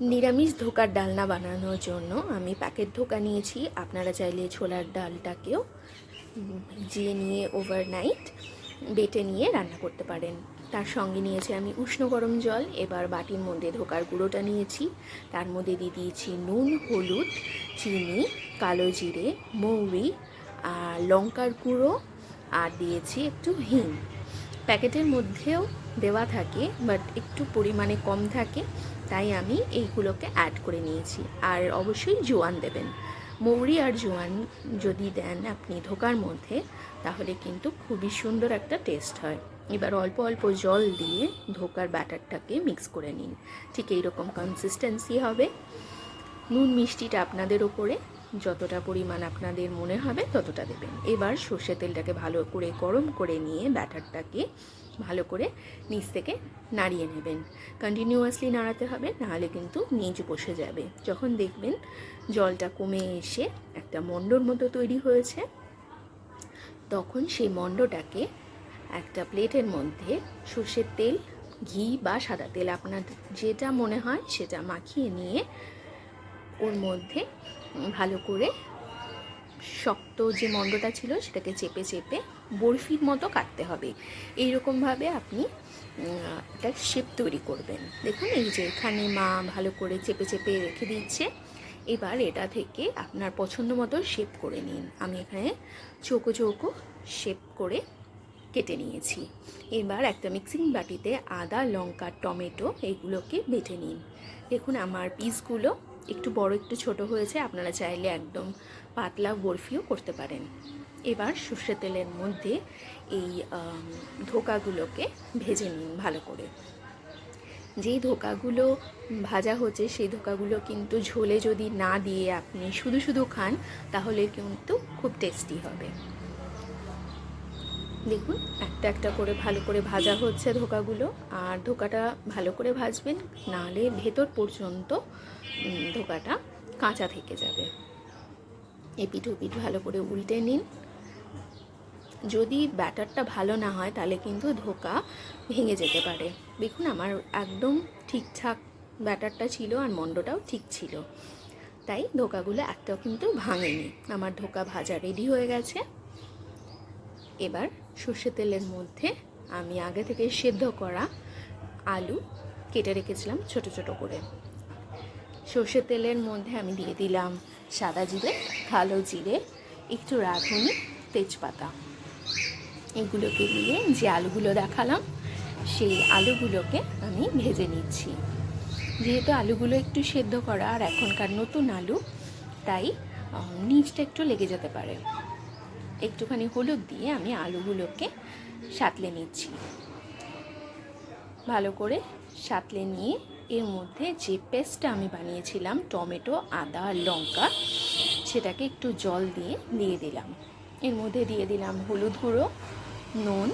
নিরামিষ ধোকার ডালনা বানানোর জন্য আমি প্যাকেট ধোকা নিয়েছি। আপনারা চাইলে ছোলার ডালটাকেও ভিজিয়ে নিয়ে ওভারনাইট বেটে নিয়ে রান্না করতে পারেন। তার সঙ্গে নিয়েছি আমি উষ্ণ গরম জল, এবার বাটির মধ্যে ধোকার গুঁড়োটা নিয়েছি। তার মধ্যে দিয়ে দিয়েছি নুন, হলুদ, চিনি, কালো জিরে, মৌরি আর লঙ্কার গুঁড়ো আর দিয়েছি একটু হিং। প্যাকেটের মধ্যেও দেওয়া থাকে বাট একটু পরিমাণে কম থাকে, তাই আমি এইগুলোকে অ্যাড করে নিয়েছি। আর অবশ্যই জোয়ান দেবেন। মৌরি আর জোয়ান যদি দেন আপনি ধোকার মধ্যে, তাহলে কিন্তু খুবই সুন্দর একটা টেস্ট হয়। এবার অল্প অল্প জল দিয়ে ধোকার ব্যাটারটাকে মিক্স করে নিন। ঠিক এইরকম কনসিস্টেন্সি হবে। নুন মিষ্টিটা আপনাদের ওপরে। যতটা পরিমাণ আপনাদের মনে হবে ততটা দেবেন। এবার সর্ষে তেলটাকে ভালো করে গরম করে নিয়ে ব্যাটারটাকে ভালো করে নিচ থেকে নাড়িয়ে নেবেন। কন্টিনিউয়াসলি নাড়াতে হবে, নাহলে কিন্তু নিচ বসে যাবে। যখন দেখবেন জলটা কমে এসে একটা মণ্ডর মতো তৈরি হয়েছে, তখন সেই মণ্ডটাকে একটা প্লেটের মধ্যে সর্ষের তেল, ঘি বা সাদা তেল আপনার যেটা মনে হয় সেটা মাখিয়ে নিয়ে ওর মধ্যে ভালো করে শক্ত যে মণ্ডটা ছিল সেটাকে চেপে চেপে বরফির মতো কাটতে হবে। এই এইরকমভাবে আপনি একটা শেপ তৈরি করবেন। দেখুন, এই যে এখানে মা ভালো করে চেপে চেপে রেখে দিচ্ছে। এবার এটা থেকে আপনার পছন্দ মতো শেপ করে নিন। আমি এখানে চৌকো চৌকো শেপ করে কেটে নিয়েছি। এবার একটা মিক্সিং বাটিতে আদা, লঙ্কা, টমেটো এগুলোকে বেটে নিন। দেখুন, আমার পিসগুলো একটু বড়, একটু ছোট হয়েছে, আপনারা চাইলে একদম পাতলা বরফিও করতে পারেন। এবার সর্ষে তেলের মধ্যে এই ধোকাগুলোকে ভেজে নিন ভালো করে। যেই ধোকাগুলো ভাজা হচ্ছে, সেই ধোকাগুলো কিন্তু ঝোলে যদি না দিয়ে আপনি শুধু শুধু খান, তাহলে কিন্তু খুব টেস্টি হবে। দেখুন, একটা একটা করে ভালো করে ভাজা হচ্ছে ধোকাগুলো, আর ধোকাটা ভালো করে ভাজবেন, নাহলে ভেতর পর্যন্ত ধোকাটা কাঁচা থেকে যাবে। এ এপিঠ ওপিঠ ভালো করে উল্টে নিন। যদি ব্যাটারটা ভালো না হয়, তাহলে কিন্তু ধোকা ভেঙে যেতে পারে। দেখুন, আমার একদম ঠিকঠাক ব্যাটারটা ছিল আর মণ্ডটাও ঠিক ছিল। তাই ধোকাগুলো একটাও কিন্তু ভাঙেনি। আমার ধোকা ভাজা রেডি হয়ে গেছে। এবার সর্ষে তেলের মধ্যে আমি আগে থেকে সেদ্ধ করা আলু কেটে রেখেছিলাম ছোট ছোট করে। সর্ষে তেলের মধ্যে আমি দিয়ে দিলাম সাদা জিরে, কালো জিরে, একটু রাঁধুনি, তেজপাতা। এগুলোকে দিয়ে যে আলুগুলো দেখালাম, সেই আলুগুলোকে আমি ভেজে নিচ্ছি। যেহেতু আলুগুলো একটু সেদ্ধ করা আর এখনকার নতুন আলু, তাই নিচটা একটু লেগে যেতে পারে। একটুখানি হলুদ দিয়ে আমি আলুগুলোকে সাতলে নিচ্ছি। ভালো করে সাতলে নিয়ে এর মধ্যে যে পেস্টটা আমি বানিয়েছিলাম, টমেটো, আদা, লঙ্কা, সেটাকে একটু জল দিয়ে দিয়ে দিলাম। এর মধ্যে দিয়ে দিলাম হলুদ গুঁড়ো, নুন,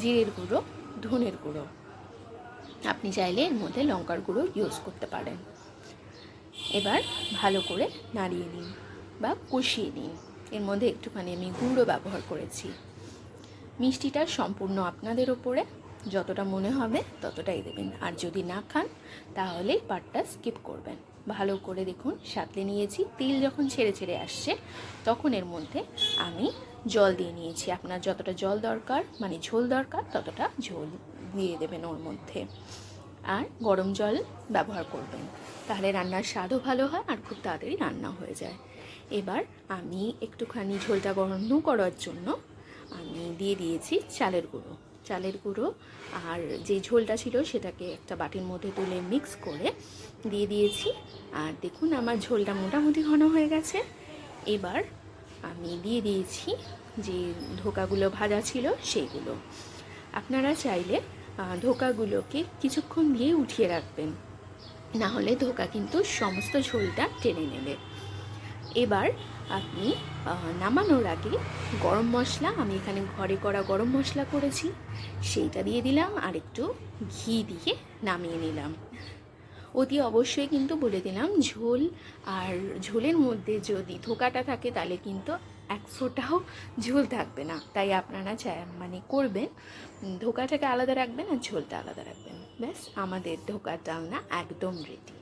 জিরের গুঁড়ো, ধনের গুঁড়ো। আপনি চাইলে এর মধ্যে লঙ্কার গুঁড়ো ইউজ করতে পারেন। এবার ভালো করে নাড়িয়ে নিন বা কষিয়ে নিন। এর মধ্যে একটুখানি আমি গুঁড়ো ব্যবহার করেছি। মিষ্টিটা সম্পূর্ণ আপনাদের ওপরে। যতটা মনে হবে ততটাই দেবেন। আর যদি না খান, তাহলে পাটটা স্কিপ করবেন। ভালো করে দেখুন, সাতলে নিয়েছি। তেল যখন ছেড়ে ছেড়ে আসছে, তখন এর মধ্যে আমি জল দিয়ে নিয়েছি। আপনার যতটা জল দরকার মানে ঝোল দরকার, ততটা ঝোল দিয়ে দেবেন ওর মধ্যে। আর গরম জল ব্যবহার করবেন। তাহলে রান্নার স্বাদও ভালো হয় আর খুব তাড়াতাড়ি রান্না হয়ে যায়। এবার আমি একটুখানি ঝোলটা গরম করার জন্য আমি দিয়ে দিয়েছি চালের গুঁড়ো। চালের গুঁড়ো আর যে ঝোলটা ছিল সেটাকে একটা বাটির মধ্যে তুলে মিক্স করে দিয়ে দিয়েছি। আর দেখুন আমার ঝোলটা মোটামুটি ঘন হয়ে গেছে। এবার আমি দিয়ে দিয়েছি যে ধোকাগুলো ভাজা ছিল সেইগুলো আপনারা চাইলে ধোকাগুলোকে কিছুক্ষণ দিয়ে উঠিয়ে রাখবেন। না হলে ধোকা কিন্তু সমস্ত ঝোলটা টেনে নেবে। এবার আপনি নামানোর আগে গরম মশলা, আমি এখানে ঘরে করা গরম মশলা করেছি, সেইটা দিয়ে দিলাম, আর একটু ঘি দিয়ে নামিয়ে নিলাম। অতি অবশ্যই কিন্তু বলে দিলাম, ঝোল আর ঝোলের মধ্যে যদি ধোকাটা থাকে, তাহলে কিন্তু এক ফোঁটাও ঝোল থাকবে না। তাই আপনারা মানে করবেন, ধোকাটাকে আলাদা রাখবেন আর ঝোলটা আলাদা রাখবেন। ব্যাস, আমাদের ধোকার ডালনা একদম রেডি